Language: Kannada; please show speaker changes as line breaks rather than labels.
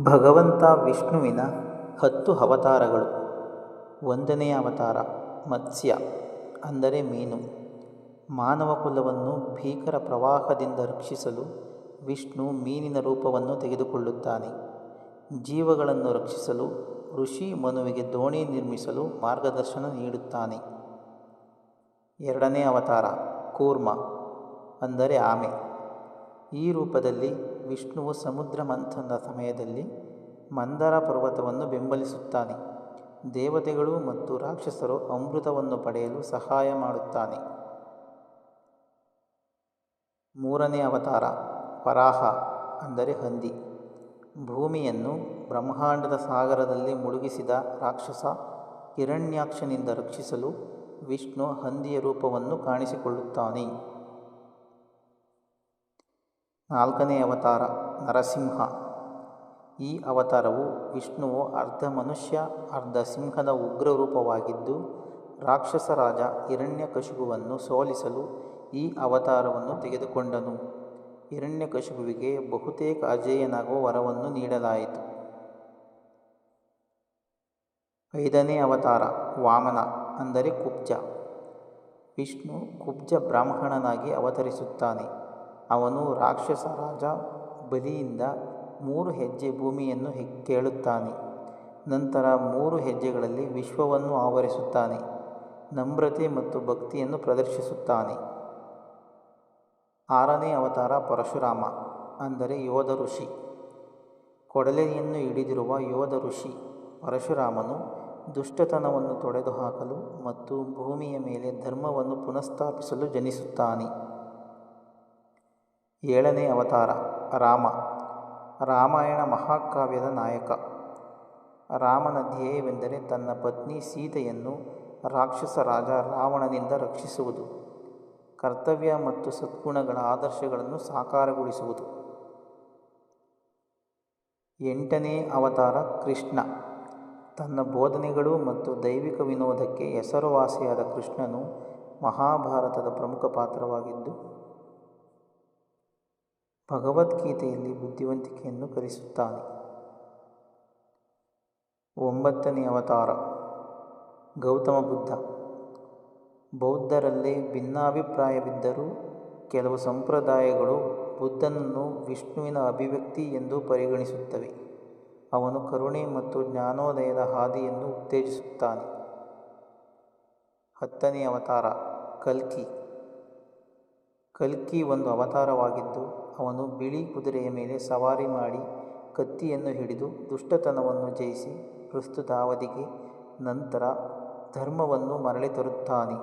ಭಗವಂತ ವಿಷ್ಣುವಿನ ಹತ್ತು ಅವತಾರಗಳು. ಒಂದನೆಯ ಅವತಾರ ಮತ್ಸ್ಯ, ಅಂದರೆ ಮೀನು. ಮಾನವ ಕುಲವನ್ನು ಭೀಕರ ಪ್ರವಾಹದಿಂದ ರಕ್ಷಿಸಲು ವಿಷ್ಣು ಮೀನಿನ ರೂಪವನ್ನು ತೆಗೆದುಕೊಳ್ಳುತ್ತಾನೆ. ಜೀವಗಳನ್ನು ರಕ್ಷಿಸಲು ಋಷಿ ಮನುವಿಗೆ ದೋಣಿ ನಿರ್ಮಿಸಲು ಮಾರ್ಗದರ್ಶನ ನೀಡುತ್ತಾನೆ. ಎರಡನೇ ಅವತಾರ ಕೂರ್ಮ, ಅಂದರೆ ಆಮೆ. ಈ ರೂಪದಲ್ಲಿ ವಿಷ್ಣುವು ಸಮುದ್ರ ಮಂಥನದ ಸಮಯದಲ್ಲಿ ಮಂದರ ಪರ್ವತವನ್ನು ಬೆಂಬಲಿಸುತ್ತಾನೆ. ದೇವತೆಗಳು ಮತ್ತು ರಾಕ್ಷಸರು ಅಮೃತವನ್ನು ಪಡೆಯಲು ಸಹಾಯ ಮಾಡುತ್ತಾನೆ. ಮೂರನೇ ಅವತಾರ, ವರಾಹ, ಅಂದರೆ ಹಂದಿ. ಭೂಮಿಯನ್ನು ಬ್ರಹ್ಮಾಂಡದ ಸಾಗರದಲ್ಲಿ ಮುಳುಗಿಸಿದ ರಾಕ್ಷಸ ಹಿರಣ್ಯಾಕ್ಷನಿಂದ ರಕ್ಷಿಸಲು ವಿಷ್ಣು ಹಂದಿಯ ರೂಪವನ್ನು ಕಾಣಿಸಿಕೊಳ್ಳುತ್ತಾನೆ. ನಾಲ್ಕನೇ ಅವತಾರ ನರಸಿಂಹ. ಈ ಅವತಾರವು ವಿಷ್ಣುವು ಅರ್ಧ ಮನುಷ್ಯ, ಅರ್ಧ ಸಿಂಹದ ಉಗ್ರ ರೂಪವಾಗಿದ್ದು ರಾಕ್ಷಸ ರಾಜ ಸೋಲಿಸಲು ಈ ಅವತಾರವನ್ನು ತೆಗೆದುಕೊಂಡನು. ಹಿರಣ್ಯಕಶಿಪುವಿಗೆ ಬಹುತೇಕ ಅಜೇಯನಾಗುವ ವರವನ್ನು ನೀಡಲಾಯಿತು. ಐದನೇ ಅವತಾರ ವಾಮನ, ಅಂದರೆ ಕುಬ್ಜ. ವಿಷ್ಣು ಕುಬ್ಜ ಬ್ರಾಹ್ಮಣನಾಗಿ ಅವತರಿಸುತ್ತಾನೆ. ಅವನು ರಾಕ್ಷಸ ರಾಜ ಬಲಿಯಿಂದ ಮೂರು ಹೆಜ್ಜೆ ಭೂಮಿಯನ್ನು ಕೇಳುತ್ತಾನೆ. ನಂತರ ಮೂರು ಹೆಜ್ಜೆಗಳಲ್ಲಿ ವಿಶ್ವವನ್ನು ಆವರಿಸುತ್ತಾನೆ. ನಮ್ರತೆ ಮತ್ತು ಭಕ್ತಿಯನ್ನು ಪ್ರದರ್ಶಿಸುತ್ತಾನೆ. ಆರನೇ ಅವತಾರ ಪರಶುರಾಮ, ಅಂದರೆ ಯೋಧ ಋಷಿ. ಕೊಡಲೆಯನ್ನು ಹಿಡಿದಿರುವ ಯೋಧ ಋಷಿ ಪರಶುರಾಮನು ದುಷ್ಟತನವನ್ನು ತೊಡೆದುಹಾಕಲು ಮತ್ತು ಭೂಮಿಯ ಮೇಲೆ ಧರ್ಮವನ್ನು ಪುನಃಸ್ಥಾಪಿಸಲು ಜನಿಸುತ್ತಾನೆ. ಏಳನೇ ಅವತಾರ, ರಾಮ. ರಾಮಾಯಣ ಮಹಾಕಾವ್ಯದ ನಾಯಕ. ರಾಮನ ಧ್ಯೇಯವೆಂದರೆ ತನ್ನ ಪತ್ನಿ ಸೀತೆಯನ್ನು ರಾಕ್ಷಸ ರಾಜ ರಾವಣನಿಂದ ರಕ್ಷಿಸುವುದು. ಕರ್ತವ್ಯ ಮತ್ತು ಸದ್ಗುಣಗಳ ಆದರ್ಶಗಳನ್ನು ಸಾಕಾರಗೊಳಿಸುವುದು. ಎಂಟನೇ ಅವತಾರ, ಕೃಷ್ಣ. ತನ್ನ ಬೋಧನೆಗಳು ಮತ್ತು ದೈವಿಕ ವಿನೋದಕ್ಕೆ ಹೆಸರುವಾಸಿಯಾದ ಕೃಷ್ಣನು ಮಹಾಭಾರತದ ಪ್ರಮುಖ ಪಾತ್ರವಾಗಿದ್ದು ಭಗವದ್ಗೀತೆಯಲ್ಲಿ ಬುದ್ಧಿವಂತಿಕೆಯನ್ನು ಕಲಿಸುತ್ತಾನೆ. ಒಂಬತ್ತನೇ ಅವತಾರ. ಗೌತಮ ಬುದ್ಧ. ಬೌದ್ಧರಲ್ಲಿ ಭಿನ್ನಾಭಿಪ್ರಾಯವಿದ್ದರೂ ಕೆಲವು ಸಂಪ್ರದಾಯಗಳು ಬುದ್ಧನನ್ನು ವಿಷ್ಣುವಿನ ಅಭಿವ್ಯಕ್ತಿ ಎಂದು ಪರಿಗಣಿಸುತ್ತವೆ. ಅವನು ಕರುಣೆ ಮತ್ತು ಜ್ಞಾನೋದಯದ ಹಾದಿಯನ್ನು ಉತ್ತೇಜಿಸುತ್ತಾನೆ. ಹತ್ತನೇ ಅವತಾರ. ಕಲ್ಕಿ. ಕಲ್ಕಿ ಒಂದು ಅವತಾರವಾಗಿದ್ದು ಅವನು ಬಿಳಿ ಕುದುರೆಯ ಮೇಲೆ ಸವಾರಿ ಮಾಡಿ ಕತ್ತಿಯನ್ನು ಹಿಡಿದು ದುಷ್ಟತನವನ್ನು ಜಯಿಸಿ ಪ್ರಸ್ತುತ ಅವಧಿಗೆ ನಂತರ ಧರ್ಮವನ್ನು ಮರಳಿ ತರುತ್ತಾನೆ.